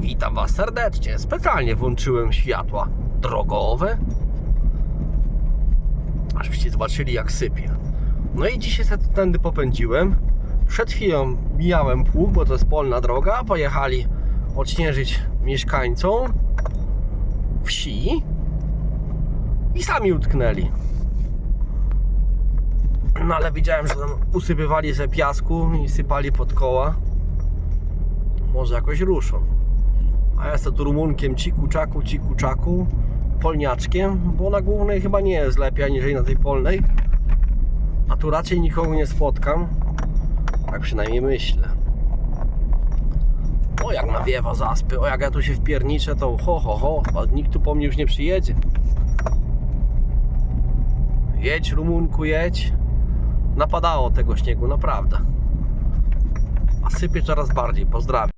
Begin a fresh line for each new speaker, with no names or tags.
Witam Was serdecznie. Specjalnie włączyłem światła drogowe, ażbyście zobaczyli jak sypie. No i dzisiaj sobie tędy popędziłem. Przed chwilą mijałem pług, bo to jest polna droga. Pojechali odśnieżyć mieszkańcom wsi i sami utknęli. No ale widziałem, że tam usypywali ze piasku i sypali pod koła. Może jakoś ruszą. A ja jestem tu rumunkiem ciku czaku, ciku czaku, polniaczkiem, bo na głównej chyba nie jest lepiej aniżeli na tej polnej. A tu raczej nikogo nie spotkam. Tak przynajmniej myślę. O jak nawiewa zaspy, o jak ja tu się wpierniczę, to ho ho ho, nikt tu po mnie już nie przyjedzie. Jedź Rumunku, jedź. Napadało tego śniegu, naprawdę. A sypie coraz bardziej, pozdrawiam.